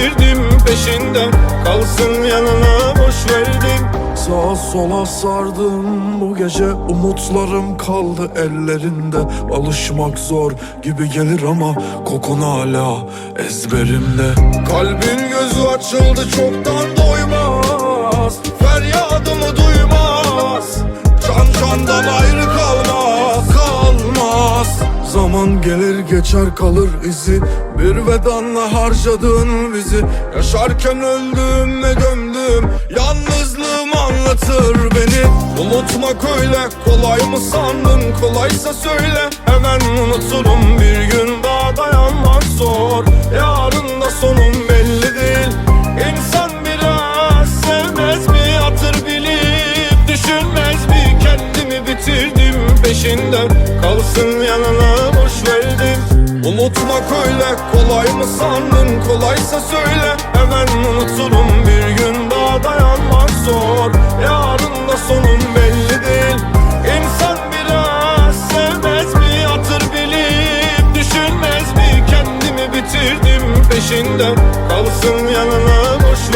kendimi bitirdim peşinde Kalsın yanına boş verdim. Sağa sola sardım. Bu gece Umutlarım kaldı ellerinde. Alışmak zor gibi gelir ama Kokun hala ezberimde. Kalbin gözü açıldı çoktan doymaz. Feryadımı duymaz. Can candan Zaman gelir geçer kalır izi. Bir vedanla harcadın bizi. Yaşarken öldüm ve gömdüm. Yalnızlığım anlatır beni. Unutmak öyle kolay mı sandın? Kolaysa söyle hemen unuturum peşinden Kalsın yanına boş verdim. Unutmak öyle kolay mı sandın? Kolaysa söyle. Hemen unuturum bir gün daha dayanmak zor. Yarın da sonum belli değil. İnsan biraz sevmez mi hatır bilip Düşünmez mi? Kendimi bitirdim peşinden. Kalsın yanına boş